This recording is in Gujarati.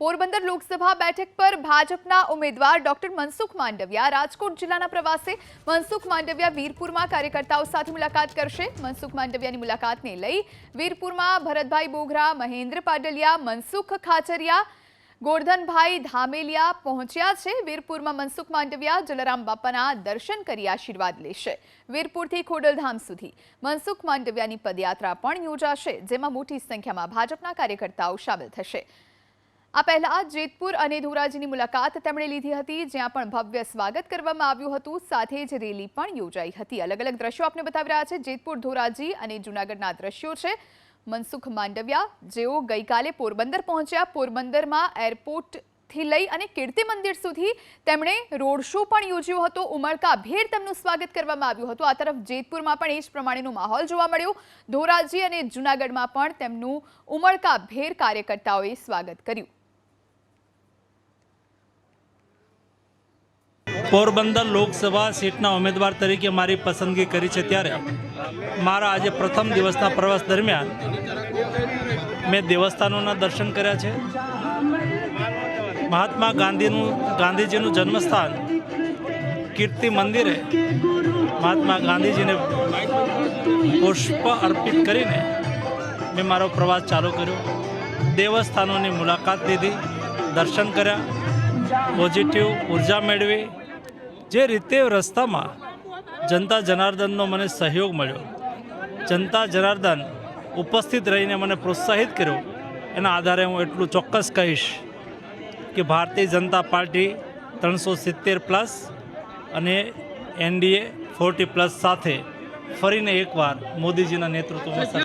પોરબંદર લોકસભા બેઠક પર ભાજપના ઉમેદવાર ડોક્ટર મનસુખ માંડવિયા, રાજકોટ જિલ્લાના પ્રવાસે મનસુખ માંડવિયા વીરપુરમાં કાર્યકર્તાઓ સાથે મુલાકાત કરશે. મનસુખ માંડવિયાની મુલાકાતને લઈ વીરપુરમાં ભરતભાઈ બોઘરા મહેન્દ્ર પાડલિયા, મનસુખ ખાચરિયા, ગોરધનભાઈ ધામેલિયા પહોંચ્યા છે. વીરપુરમાં મનસુખ માંડવિયા જલારામ બાપાના દર્શન કરી આશીર્વાદ લેશે. વીરપુરથી ખોડલધામ સુધી મનસુખ માંડવિયાની પદયાત્રા પણ યોજાશે, જેમાં મોટી સંખ્યામાં ભાજપના કાર્યકર્તાઓ સામેલ થશે. આ પહેલા જેતપુર અને ધોરાજીની મુલાકાત તેમણે લીધી હતી, જ્યાં પણ ભવ્ય સ્વાગત કરવામાં આવ્યું હતું. સાથે જ રેલી પણ યોજાઈ હતી. અલગ અલગ દ્રશ્યો આપને બતાવી રહ્યા છે. જેતપુર, ધોરાજી અને જૂનાગઢના દ્રશ્યો છે. મનસુખ માંડવિયા, જેઓ ગઈકાલે પોરબંદર પહોંચ્યા. પોરબંદરમાં એરપોર્ટથી લઈ અને કીર્તિ મંદિર સુધી તેમણે રોડ શો પણ યોજ્યો હતો. ઉમળકા ભેર તેમનું સ્વાગત કરવામાં આવ્યું હતું. આ તરફ જેતપુરમાં પણ એ જ પ્રમાણેનો માહોલ જોવા મળ્યો. ધોરાજી અને જૂનાગઢમાં પણ તેમનું ઉમળકા ભેર કાર્યકર્તાઓએ સ્વાગત કર્યું. પોરબંદર લોકસભા સીટના ઉમેદવાર તરીકે મારી પસંદગી કરી છે ત્યારે મારા આજે પ્રથમ દિવસના પ્રવાસ દરમિયાન મેં દેવસ્થાનોના દર્શન કર્યા છે. મહાત્મા ગાંધીનું, ગાંધીજીનું જન્મસ્થાન કીર્તિ મંદિરે મહાત્મા ગાંધીજીને પુષ્પ અર્પિત કરીને મેં મારો પ્રવાસ ચાલુ કર્યો. દેવસ્થાનોની મુલાકાત લીધી, દર્શન કર્યા, પોઝિટિવ ઊર્જા મેળવી જે રીતે રસ્તામાં જનતા જનાર્દનનો મને સહયોગ મળ્યો, જનતા જનાર્દન ઉપસ્થિત રહીને મને પ્રોત્સાહિત કર્યો, એના આધારે હું એટલું ચોક્કસ કહીશ કે ભારતીય જનતા પાર્ટી ત્રણસો સિત્તેર પ્લસ અને એનડીએ ફોર્ટી પ્લસ સાથે ફરીને એકવાર મોદીજીના નેતૃત્વમાં